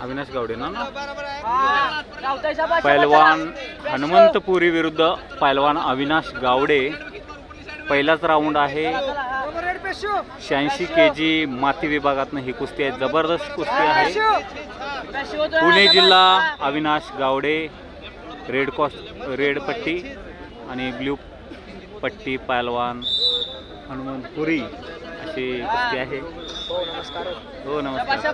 अविनाश गावडे ना पैलवान. हनुमंतपुरी विरुद्ध पैलवान अविनाश गावडे पहिलाच राऊंड आहे. शहाऐंशी के जी माती विभागातनं ही कुस्ती आहे जबरदस्त कुस्ती आहे पुणे जिल्हा. Avinash Gawade red costume red पट्टी आणि ब्ल्यू पट्टी पैलवान हनुमंतपुरी अशी कुस्ती आहे. हो नमस्कार.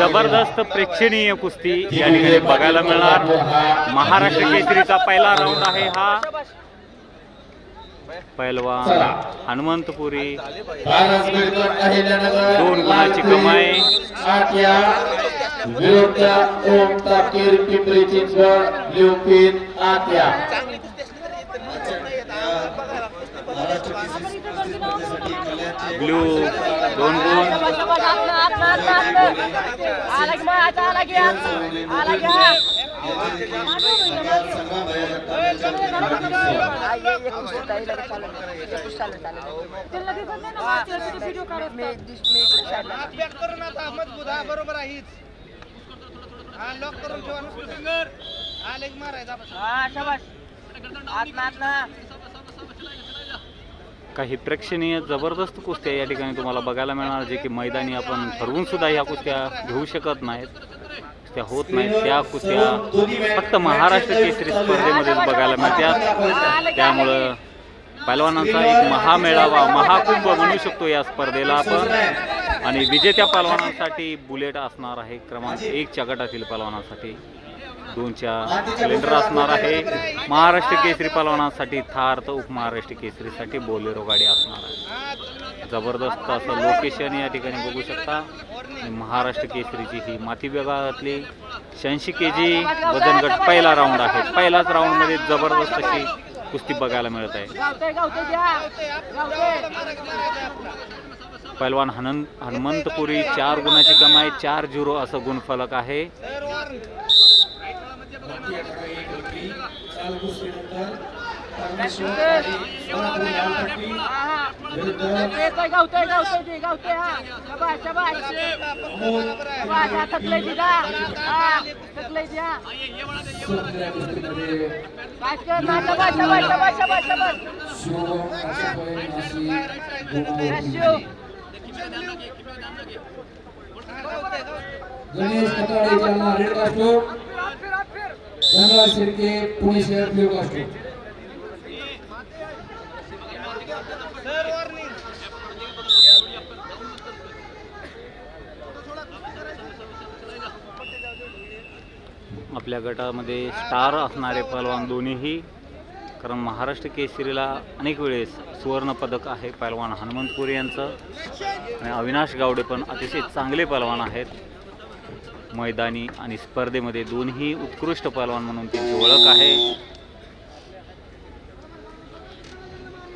जबरदस्त प्रेक्षणीय कुस्ती या ठिकाणी बघायला मिळणार. महाराष्ट्र केसरीचा पहिला राऊंड आहे हा. पैलवान हनुमंतपुरी दोन गुणाची कमाई. ब्ल्यू दोन गुण. शाबास, हा, शाबास. काही प्रेक्षणीय जबरदस्त कुस्त्या या ठिकाणी तुम्हाला बघायला मिळणार जे की मैदानी आपण ठरवून सुद्धा ह्या कुस्त्या घेऊ शकत नाहीत कुस्त्या होत नाहीत त्या कुस्त्या फक्त महाराष्ट्र केसरी स्पर्धेमध्येच बघायला मिळतात त्यामुळं पहलवानांचा एक महामेळावा महाकुंभ म्हणू शकतो या स्पर्धेला आपण. आणि विजेत्या पहलवानांसाठी बुलेट असणार आहे क्रमांक एकच्या गटातील पहलवानांसाठी दोनच्या सिलेंडर असणार आहे. महाराष्ट्र केसरी पहलवानांसाठी थार तर उपमहाराष्ट्र केसरीसाठी बोलेरो गाडी असणार आहे. जबरदस्त असं लोकेशन या ठिकाणी बघू शकता. आणि महाराष्ट्र केसरीची ही माती विभागातली शहाऐंशी के जी वजन गट पहिला राऊंड आहे. पहिलाच राऊंडमध्ये जबरदस्त अशी कुस्ती बघायला मिळत आहे. पैलवान हनन हनुमंतपुरी चार गुणाची कमाई चार झिरो असं गुणफलक आहे. गावतोय, गावतोय ते, गावतोय, हा. शाबास, शाबास. हा, थकलंय ती, हा, थकलंय ती, काय कर ना, शाबास, गणेश कटाळे जालना रेड कास्टो धनराज शिर्के पुणे शहर ब्ल्यू कास्टो आपल्या गटामध्ये स्टार असणारे पहलवान दोन्हीही. कारण महाराष्ट्र केसरीला अनेक वेळेस सुवर्णपदक आहे पहलवान हनुमंतपुरी यांचं. आणि अविनाश गावडे पण अतिशय चांगले पहलवान आहेत. मैदानी आणि स्पर्धेमध्ये दोन्ही उत्कृष्ट पहलवान म्हणून त्यांची ओळख आहे.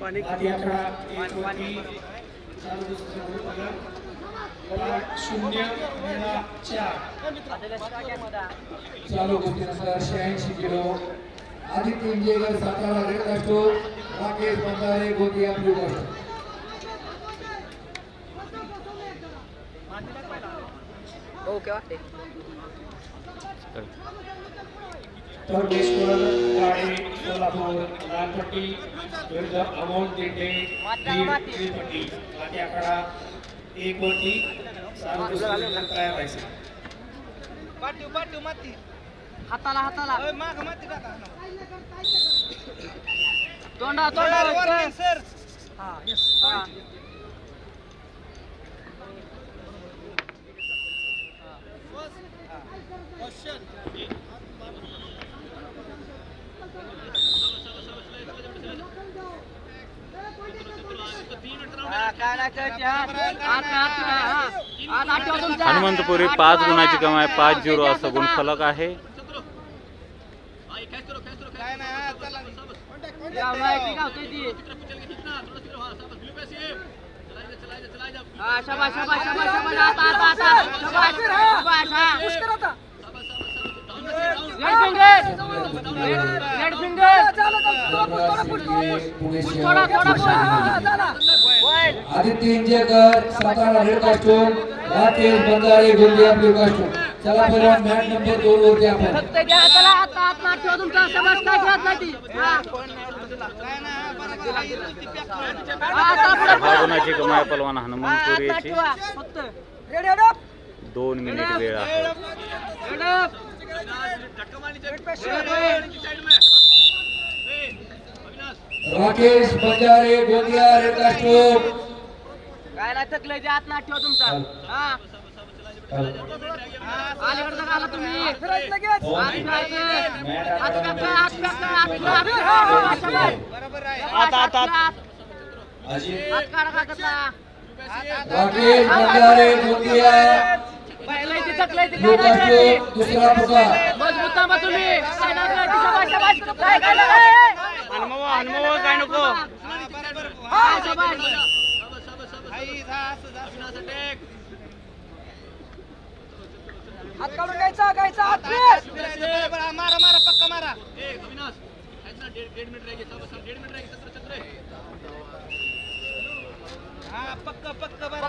पाणी शून्य मेळा चार चालू कुस्तीनुसार शहाऐंशी kilo Aditya Injekar Satara red costume Rakesh Bandhare Gondia blue costume परमेश्वर काळे सोलापूर लालपट्टी विरुद्ध अमोल दिंडे बीड आकडा एक वरती चालू कुस्तीनंतर तयार राहायचं? हाताला हाताला. तोंडा तोंडा हा. हा, काय नाही करायचे, हा ना, हात ना, हा. हात आठवा तुमचा. हनुमंतपुरी पाच. गुणाची कमाई पाच हा, झिरो हा, असं गुणफलक आहे गावला आहे? हा, Aditya Injekar Satara red costume Rakesh Banjare Gondia blue costume चला बरं मॅच नंबर दोन वरती आपण कमाई पलवान हनुमानपुरी. दोन मिनिट वेळ आहे. राकेश बंजारे गोंदिया रेड काय नाही थकलंय ते हात नाट ठेवा तुमचा हा अलीकडचं तुम्ही फिरायचं. हात टाका. हात काढा कागदला. राकेश बंजारे गोंदिया दुसरा मजबूत थांबा तुम्ही. काय नको? हा. हात काढून घ्यायचा घ्यायचा. हात. मारा मारा पक्का मारा. हा पक्का पक्का बरं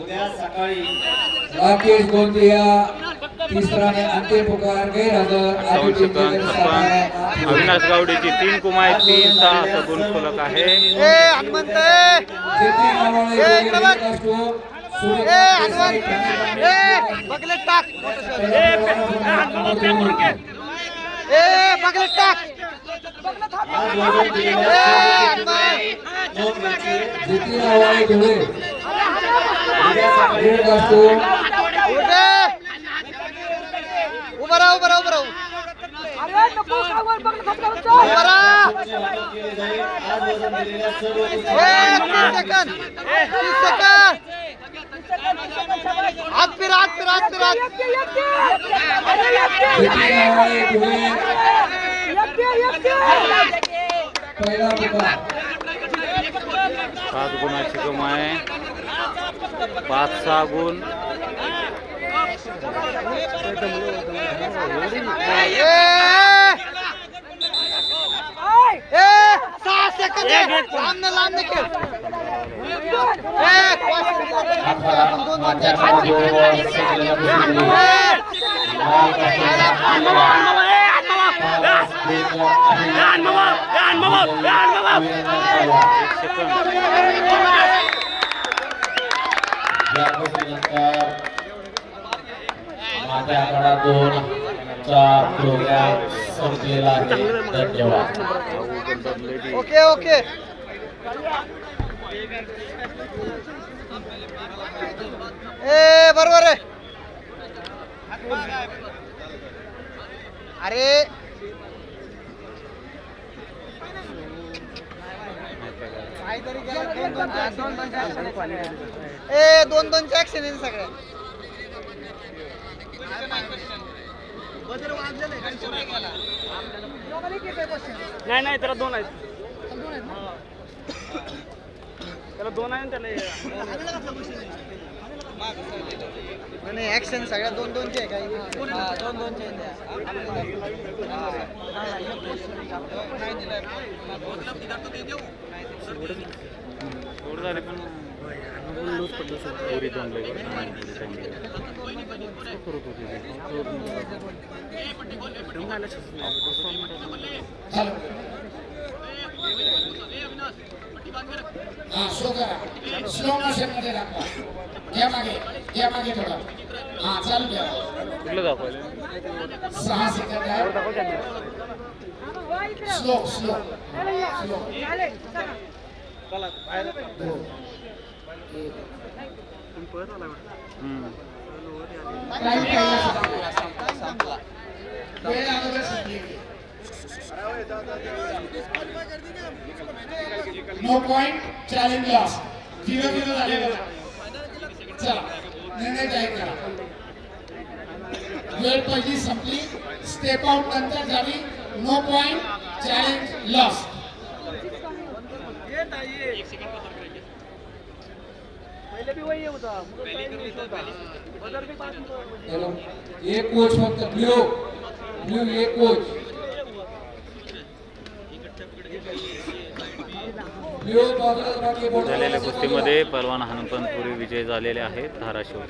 उद्या सकाळी राकेश गोंदिया अंतिम पुकार गैरहजर. अविनाश गावडेची तीन कुमाय तीन सहा असं गुणफलक आहे. ए हनुमंत ए जेती उभं ए, गोंदिया इकडं बघ. कास्टूम, राहा राहा आज सेकंद तीस सेकंद फिर फिर फिर पहिला गुणाची कमाय पाच सहा गुण आय. ए सहा सेकंद लांब माझ्या खेळ दोन प्रोग्राम संपलेला आहे धन्यवाद. Okay okay. ए बरोबर आहे. अरे. ए दोन दोनचे ऍक्शन आहे सगळे. नाही नाही त्याला दोन आहेत. त्याला दोन आहे ना त्याला नाही ऍक्शन सगळ्या दोन दोनचे आहे काही दोन दोनचे झाले कुठलं दाखवायला सहा सेकंद स्लो स्लो स्लो दोन no point challenge loss zero zero झालेलं चला निर्णय जाहीर करा. वेळ पहिली संपली. स्टेप आउट नंतर झाली नो पॉइंट चॅलेंज लॉस पहिले बी वही होता मग काही नाही होता. बदल बी पाच म्हणजे चलो एक कोच फक्त ब्ल्यू. ब्ल्यू एक कोच. झालेल्या कुस्तीमध्ये पहलवान हनुमंतपुरी विजय झालेले आहेत धाराशिव.